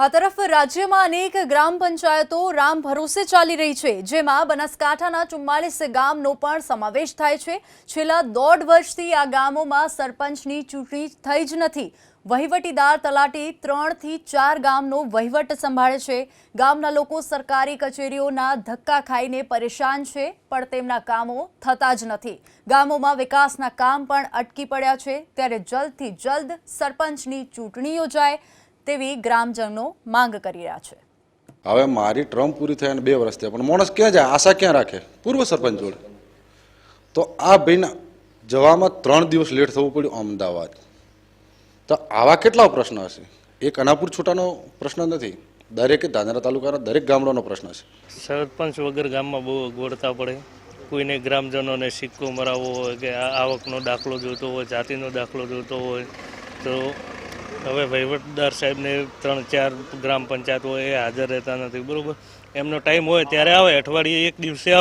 આ તરફ રાજ્યમાં અનેક ગ્રામ પંચાયતો રામ ભરોસે ચાલી રહી છે, જેમાં બનાસકાંઠાના ચુમ્માલીસ ગામનો પણ સમાવેશ થાય છે. છેલ્લા દોઢ વર્ષથી આ ગામોમાં સરપંચની ચૂંટણી થઈ જ નથી. વહીવટીદાર તલાટી ત્રણથી ચાર ગામનો વહીવટ સંભાળે છે. ગામના લોકો સરકારી કચેરીઓના ધક્કા ખાઈને પરેશાન છે, પણ તેમના કામો થતા જ નથી. ગામોમાં વિકાસના કામ પણ અટકી પડ્યા છે. ત્યારે જલ્દથી જલ્દ સરપંચની ચૂંટણી યોજાય. તેવી ગ્રામજનો માંગ કરી રહ્યા છે. હવે મારી ટર્મ પૂરી થઈ અને બે વર્ષ થયા પણ માણસ ક્યાં જાય? આશા ક્યાં રાખે? પૂર્વ સરપંચ જોડે. તો આ ભાઈને જવામાં ત્રણ દિવસ લેટ થવું પડ્યું અમદાવાદ. તો આવા કેટલા પ્રશ્ન હશે? એક અનાપુર છૂટાનો પ્રશ્ન નથી દરેકે ધાનેરા તાલુકાના દરેક ગામડાનો પ્રશ્ન છે. સરપંચ વગર ગામમાં બહુ અગવડતા પડે. કોઈને ગ્રામજનોને સિક્કો મરાવવો હોય કે આ આવકનો દાખલો જોઈતો હોય જાતિનો દાખલો જોઈતો હોય તો હવે વહીવટદાર સાહેબને ત્રણ ચાર ગ્રામ પંચાયત હોય એ હાજર રહેતા નથી, બરાબર? એમનો ટાઈમ હોય ત્યારે આવે, અઠવાડિયે એક દિવસે